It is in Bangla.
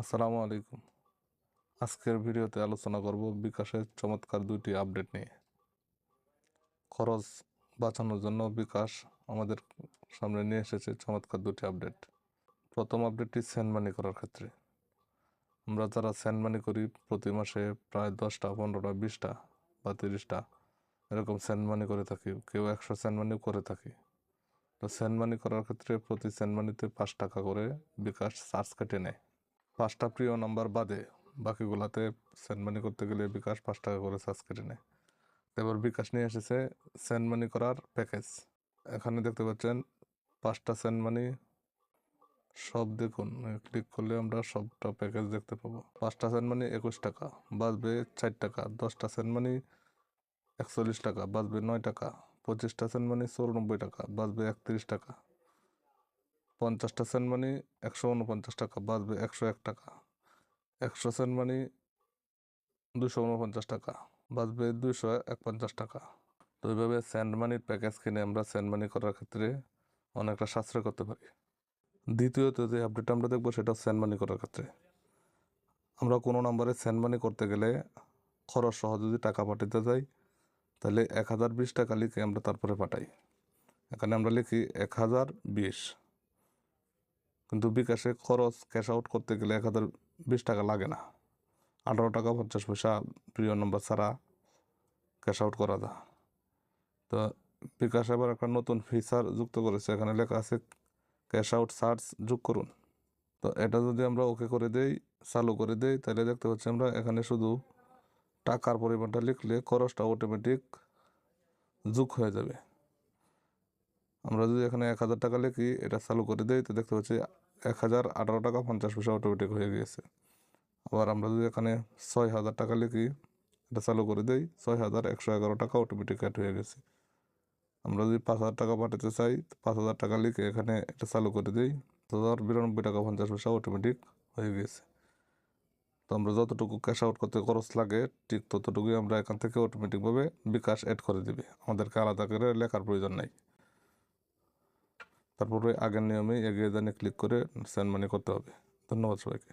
আসসালামু আলাইকুম। আজকের ভিডিওতে আলোচনা করব বিকাশের চমৎকার দুটি আপডেট নিয়ে। খরচ বাঁচানোর জন্য বিকাশ আমাদের সামনে নিয়ে এসেছে চমৎকার দুটি আপডেট। প্রথম আপডেটটি সেন্ড মানি করার ক্ষেত্রে। আমরা যারা সেন্ড মানি করি, প্রতি মাসে প্রায় দশটা, পনেরোটা, বিশটা বা তিরিশটা এরকম সেন্ড মানি করে থাকি। কেউ একশো সেন্ড মানিও করে থাকি। তো সেন্ড মানি করার ক্ষেত্রে প্রতি সেন্ড মানিতে পাঁচ টাকা করে বিকাশ চার্জ কেটে নেয়। পাঁচটা প্রিয় নাম্বার বাদে বাকিগুলাতে সেন্ড মানি করতে গেলে বিকাশ পাঁচ টাকা করে চার্জ কেটে নেয়। এবার বিকাশ নিয়ে এসেছে সেন্ড মানি করার প্যাকেজ এখানে দেখতে পাচ্ছেন পাঁচটা সেন্ড মানি সব দেখুন ক্লিক করলে আমরা সবটা প্যাকেজ দেখতে পাবো। পাঁচটা সেন্ড মানি একুশ টাকা বাঁচবে চার টাকা, দশটা সেন্ড মানি একচল্লিশ টাকা বাঁচবে নয় টাকা, পঁচিশটা সেন্ট মানি চৌরানব্বই টাকা বাঁচবে একত্রিশ টাকা। পঞ্চাশটা সেন্ট মানি একশো উনপঞ্চাশ টাকা, বাঁচবে একশো এক টাকা। একশো সেন্ট মানি দুশো উনপঞ্চাশ টাকা, বাঁচবে দুশো এক পঞ্চাশ টাকা। তো এইভাবে স্যান্ড মানির প্যাকেজ কিনে আমরা স্যান্ড মানি করার ক্ষেত্রে অনেকটা সাশ্রয় করতে পারি। দ্বিতীয়ত যে আপডেট আমরা দেখব সেটা স্যান্ড মানি করার ক্ষেত্রে। আমরা কোনো নাম্বারে স্যান্ড মানি করতে গেলে খরচ সহ যদি টাকা পাঠাতে যাই, তাহলে এক হাজার বিশ টাকা লিখে আমরা তারপরে পাঠাই। এখানে আমরা লিখি এক হাজার বিশ। কিন্তু বিকাশে খরচ ক্যাশ আউট করতে গেলে এক হাজার বিশ টাকা লাগে না। আঠারো টাকা পঞ্চাশ পয়সা প্রিয় নম্বর ছাড়া ক্যাশ আউট করা যায়। তো বিকাশ আবার একটা নতুন ফিচার যুক্ত করেছে, এখানে লেখা আছে ক্যাশ আউট সার্চ যোগ করুন। তো এটা যদি আমরা ওকে করে দেই, চালু করে দেই, তাহলে দেখতে পাচ্ছি আমরা এখানে শুধু টাকার পরিমাণটা লিখলে খরচটা অটোমেটিক যোগ হয়ে যাবে। আমরা যদি এখানে এক হাজার টাকা লিখি, এটা চালু করে দিই, তো দেখতে পাচ্ছি এক হাজার আঠারো টাকা পঞ্চাশ পয়সা অটোমেটিক হয়ে গিয়েছে। আবার আমরা যদি এখানে ছয় হাজার টাকা লিখি, এটা চালু করে দিই, ছয় হাজার একশো এগারো টাকা অটোমেটিক অ্যাড হয়ে গেছে। আমরা যদি পাঁচ হাজার টাকা পাঠাতে চাই পাঁচ হাজার টাকা লিখে এখানে এটা চালু করে দিই পাঁচ হাজার বিরানব্বই টাকা পঞ্চাশ পয়সা অটোমেটিক হয়ে গিয়েছে। তো আমরা যতটুকু ক্যাশ আউট করতে খরচ লাগে, ঠিক ততটুকুই আমরা এখান থেকে অটোমেটিকভাবে বিকাশ অ্যাড করে দিবে। আমাদেরকে আলাদা করে লেখার প্রয়োজন নাই। তারপরে আগের নিয়মে এগিয়ে জানে ক্লিক করে সেন্ড মানি করতে হবে। ধন্যবাদ সবাইকে।